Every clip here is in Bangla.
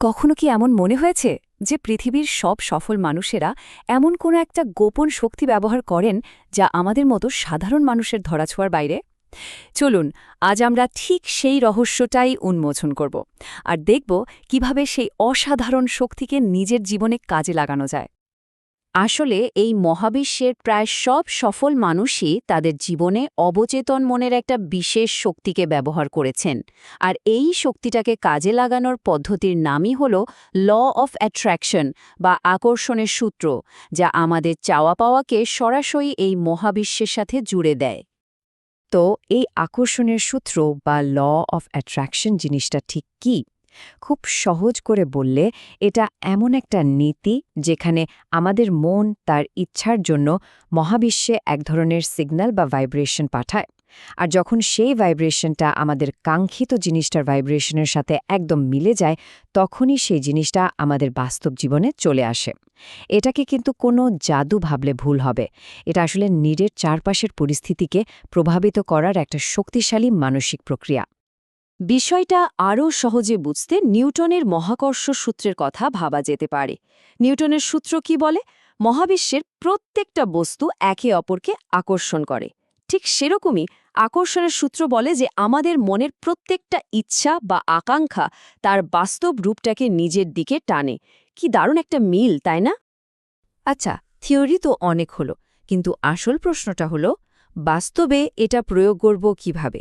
কখনো কি এমন মনে হয়েছে যে পৃথিবীর সব সফল মানুষেরা এমন কোনো একটা গোপন শক্তি ব্যবহার করেন যা আমাদের মতো সাধারণ মানুষের ধরাছোঁয়ার বাইরে? চলুন, আজ আমরা ঠিক সেই রহস্যটাই উন্মোচন করব আর দেখব কীভাবে সেই অসাধারণ শক্তিকে নিজের জীবনে কাজে লাগানো যায়। আসলে এই মহাবিশ্বের প্রায় সব সফল মানুষই তাদের জীবনে অবচেতন মনের একটা বিশেষ শক্তিকে ব্যবহার করেছেন। আর এই শক্তিটাকে কাজে লাগানোর পদ্ধতির নামই হল ল অফ অ্যাট্রাকশন বা আকর্ষণের সূত্র, যা আমাদের চাওয়া পাওয়াকে সরাসরি এই মহাবিশ্বের সাথে জুড়ে দেয়। তো এই আকর্ষণের সূত্র বা ল অফ অ্যাট্রাকশন জিনিসটা ঠিক কী? খুব সহজ করে বললে, এটা এমন একটা নীতি যেখানে আমাদের মন তার ইচ্ছার জন্য মহাবিশ্বে এক ধরনের সিগন্যাল বা ভাইব্রেশন পাঠায়। আর যখন সেই ভাইব্রেশনটা আমাদের কাঙ্ক্ষিত জিনিসটার ভাইব্রেশনের সাথে একদম মিলে যায়, তখনই সেই জিনিসটা আমাদের বাস্তব জীবনে চলে আসে। এটাকে কিন্তু কোনো জাদু ভাবলে ভুল হবে। এটা আসলে নিজের চারপাশের পরিস্থিতিকে প্রভাবিত করার একটা শক্তিশালী মানসিক প্রক্রিয়া। বিষয়টা আরও সহজে বুঝতে নিউটনের মহাকর্ষ সূত্রের কথা ভাবা যেতে পারে। নিউটনের সূত্র কি বলে? মহাবিশ্বের প্রত্যেকটা বস্তু একে অপরকে আকর্ষণ করে। ঠিক সেরকমই আকর্ষণের সূত্র বলে যে আমাদের মনের প্রত্যেকটা ইচ্ছা বা আকাঙ্ক্ষা তার বাস্তব রূপটাকে নিজের দিকে টানে। কি দারুণ একটা মিল, তাই না? আচ্ছা থিওরি তো অনেক হলো, কিন্তু আসল প্রশ্নটা হলো, বাস্তবে এটা প্রয়োগ করব কীভাবে?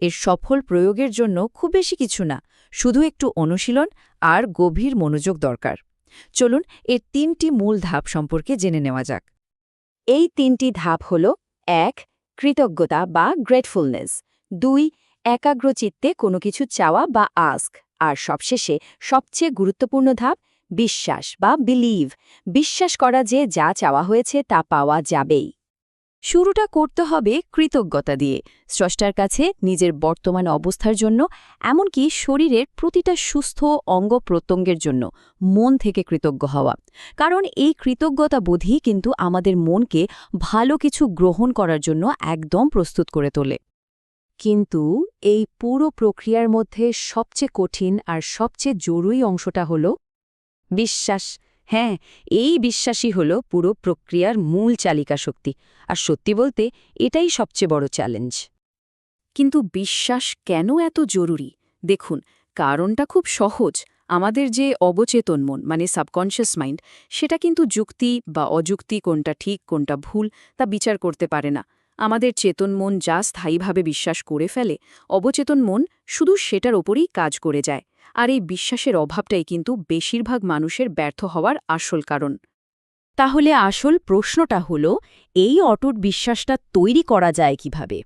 এর সফল প্রয়োগের জন্য খুব বেশি কিছু না, শুধু একটু অনুশীলন আর গভীর মনোযোগ দরকার। চলুন এর তিনটি মূল ধাপ সম্পর্কে জেনে নেওয়া যাক। এই তিনটি ধাপ হল, এক, কৃতজ্ঞতা বা গ্রেটফুলনেস দুই, একাগ্রচিত্তে কোনো কিছু চাওয়া বা আস্ক আর সবশেষে সবচেয়ে গুরুত্বপূর্ণ ধাপ, বিশ্বাস বা বিলিভ বিশ্বাস করা যে যা চাওয়া হয়েছে তা পাওয়া যাবেই। শুরুটা করতে হবে কৃতজ্ঞতা দিয়ে। স্রষ্টার কাছে নিজের বর্তমান অবস্থার জন্য, এমনকি শরীরের প্রতিটা সুস্থ অঙ্গ প্রত্যঙ্গের জন্য মন থেকে কৃতজ্ঞ হওয়া। কারণ এই কৃতজ্ঞতা বোধই কিন্তু আমাদের মনকে ভালো কিছু গ্রহণ করার জন্য একদম প্রস্তুত করে তোলে। কিন্তু এই পুরো প্রক্রিয়ার মধ্যে সবচেয়ে কঠিন আর সবচেয়ে জরুরি অংশটা হল বিশ্বাস। হ্যাঁ এই বিশ্বাসই হল পুরো প্রক্রিয়ার মূল চালিকা শক্তি। আর সত্যি বলতে, এটাই সবচেয়ে বড় চ্যালেঞ্জ কিন্তু বিশ্বাস কেন এত জরুরি? দেখুন, কারণটা খুব সহজ। আমাদের যে অবচেতন মন মানে সাবকনশিয়াস মাইন্ড সেটা কিন্তু যুক্তি বা অযুক্তি কোনটা ঠিক, কোনটা ভুল, তা বিচার করতে পারে না। আমাদের চেতন মন যা স্থায়ীভাবে বিশ্বাস করে ফেলে, অবচেতন মন শুধু সেটার ওপরেই কাজ করে যায়। আর এই বিশ্বাসের অভাবটাই কিন্তু বেশিরভাগ মানুষের ব্যর্থ হওয়ার আসল কারণ। তাহলে আসল প্রশ্নটা হল, এই অটুট বিশ্বাসটা তৈরি করা যায় কীভাবে?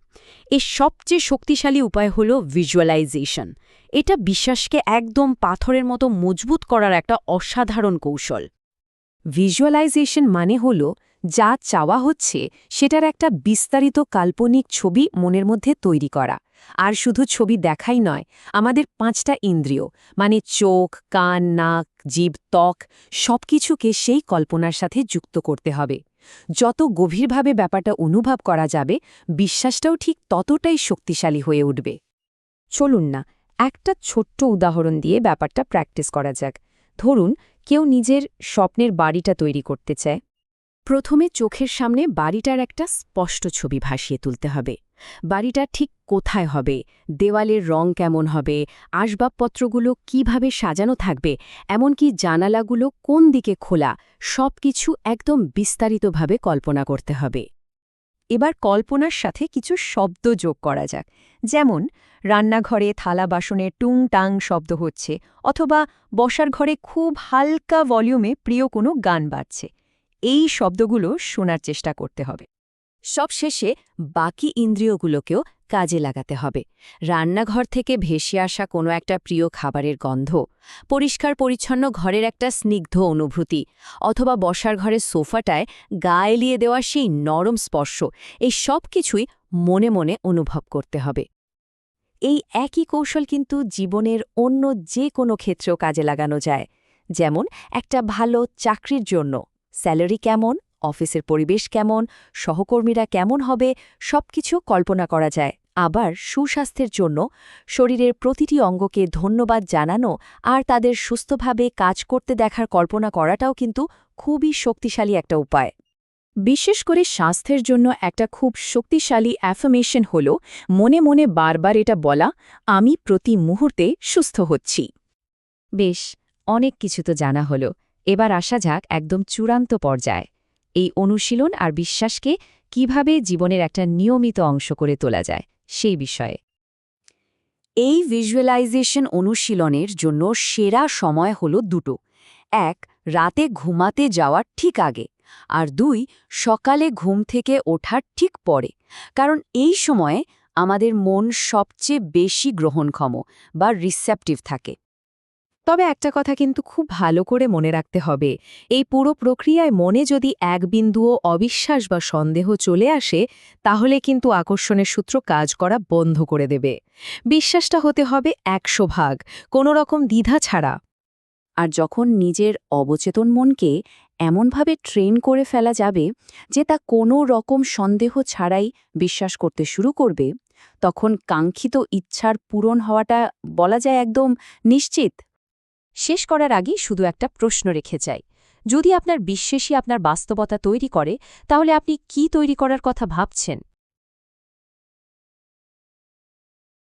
এর সবচেয়ে শক্তিশালী উপায় হল ভিজুয়ালাইজেশন এটা বিশ্বাসকে একদম পাথরের মতো মজবুত করার একটা অসাধারণ কৌশল। ভিজুয়ালাইজেশন মানে হল যা চাওয়া হচ্ছে সেটার একটা বিস্তারিত কাল্পনিক ছবি মনের মধ্যে তৈরি করা। আর শুধু ছবি দেখাই নয়, আমাদের পাঁচটা ইন্দ্রিয় মানে চোখ, কান, নাক জীব ত্বক সব কিছুকে সেই কল্পনার সাথে যুক্ত করতে হবে। যত গভীরভাবে ব্যাপারটা অনুভব করা যাবে, বিশ্বাসটাও ঠিক ততটাই শক্তিশালী হয়ে উঠবে। চলুন না, একটা ছোট্ট উদাহরণ দিয়ে ব্যাপারটা প্র্যাকটিস করা যাক। ধরুন, কেউ নিজের স্বপ্নের বাড়িটা তৈরি করতে চায়। প্রথমে চোখের সামনে বাড়িটার একটা স্পষ্ট ছবি ভাসিয়ে তুলতে হবে। বাড়িটা ঠিক কোথায় হবে? দেওয়ালের রং কেমন হবে? আসবাবপত্রগুলো কীভাবে সাজানো থাকবে? এমনকি জানালাগুলো কোন দিকে খোলা? সব কিছু একদম বিস্তারিতভাবে কল্পনা করতে হবে। এবার কল্পনার সাথে কিছু শব্দ যোগ করা যাক। যেমন, রান্নাঘরে থালা বাসনে টুং টাং শব্দ হচ্ছে, অথবা বসার ঘরে খুব হালকা ভলিউমে প্রিয় কোনো গান বাজছে। এই শব্দগুলো শোনার চেষ্টা করতে হবে। সবশেষে বাকি ইন্দ্রিয়গুলোকেও কাজে লাগাতে হবে। রান্নাঘর থেকে ভেসে আসা কোনো একটা প্রিয় খাবারের গন্ধ, পরিষ্কার পরিচ্ছন্ন ঘরের একটা স্নিগ্ধ অনুভূতি, অথবা বসার ঘরের সোফাটায় গা এলিয়ে দেওয়া সেই নরম স্পর্শ, এই সব কিছুই মনে মনে অনুভব করতে হবে। এই একই কৌশল কিন্তু জীবনের অন্য যে কোনো ক্ষেত্রেও কাজে লাগানো যায়, যেমন একটা ভালো চাকরির জন্য। স্যালারি কেমন, অফিসের পরিবেশ কেমন, সহকর্মীরা কেমন হবে, সবকিছু কল্পনা করা যায়। আবার সুস্বাস্থ্যের জন্য শরীরের প্রতিটি অঙ্গকে ধন্যবাদ জানানো আর তাদের সুস্থভাবে কাজ করতে দেখার কল্পনা করাটাও কিন্তু খুবই শক্তিশালী একটা উপায়। বিশেষ করে স্বাস্থ্যের জন্য একটা খুব শক্তিশালী অ্যাফামেশন হল, মনে মনে বারবার এটা বলা, আমি প্রতি মুহূর্তে সুস্থ হচ্ছি। বেশ, অনেক কিছু তো জানা হলো। এবার আসা যাক একদম চূড়ান্ত পর্যায়ে। এই অনুশীলন আর বিশ্বাসকে কীভাবে জীবনের একটা নিয়মিত অংশ করে তোলা যায়, সেই বিষয়ে। এই ভিজুয়ালাইজেশন অনুশীলনের জন্য সেরা সময় হল দুটো। এক, রাতে ঘুমাতে যাওয়ার ঠিক আগে। আর দুই, সকালে ঘুম থেকে ওঠার ঠিক পরে। কারণ এই সময়ে আমাদের মন সবচেয়ে বেশি গ্রহণক্ষম বা রিসেপটিভ থাকে। তবে একটা কথা কিন্তু খুব ভালো করে মনে রাখতে হবে। এই পুরো প্রক্রিয়ায় মনে যদি এক বিন্দুও অবিশ্বাস বা সন্দেহ চলে আসে, তাহলে কিন্তু আকর্ষণের সূত্র কাজ করা বন্ধ করে দেবে। বিশ্বাসটা হতে হবে একশো ভাগ, কোনো রকম দ্বিধা ছাড়া। আর যখন নিজের অবচেতন মনকে এমনভাবে ট্রেন করে ফেলা যাবে যে তা কোনো রকম সন্দেহ ছাড়াই বিশ্বাস করতে শুরু করবে, তখন কাঙ্ক্ষিত ইচ্ছার পূরণ হওয়াটা বলা যায় একদম নিশ্চিত। শেষ করার আগেই শুধু একটা প্রশ্ন রেখে চাই যদি আপনার বিশ্বাসই আপনার বাস্তবতা তৈরি করে, তাহলে আপনি কি তৈরি করার কথা ভাবছেন?